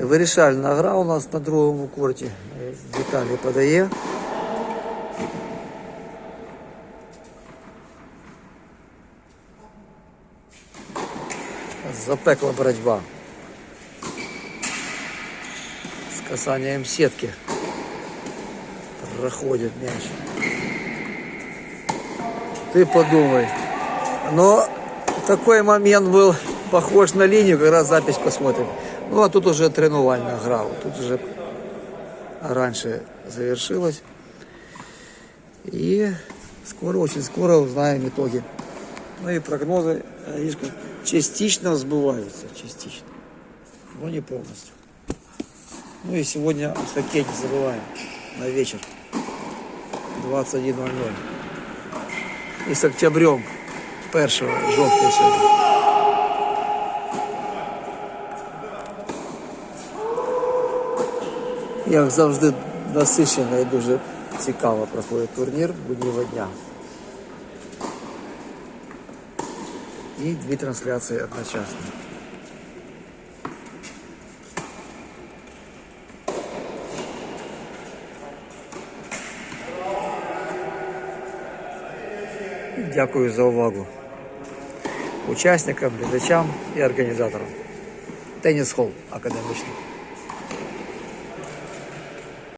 Вирішальна гра у нас на другому корті. Е, Віталій подає. Запекла боротьба. С касанием сетки. Проходит мяч. Ты подумай. Но такой момент был похож на линию, как раз запись посмотрим. Ну а тут уже тренувальная игра. Вот Тут уже раньше завершилась. И скоро, очень скоро узнаем итоги. Ну и прогнозы, видишь, как частично сбываются, частично. Но не полностью. Ну и сегодня о хоккее не забываем. На вечер. 21.00. І з октябрем першого жовтня сьогодні. Як завжди насичено і дуже цікаво проходить турнір буднього дня. І дві трансляції одночасно. Дякую за увагу учасникам, глядачам і організаторам. Теніс Холл академічний.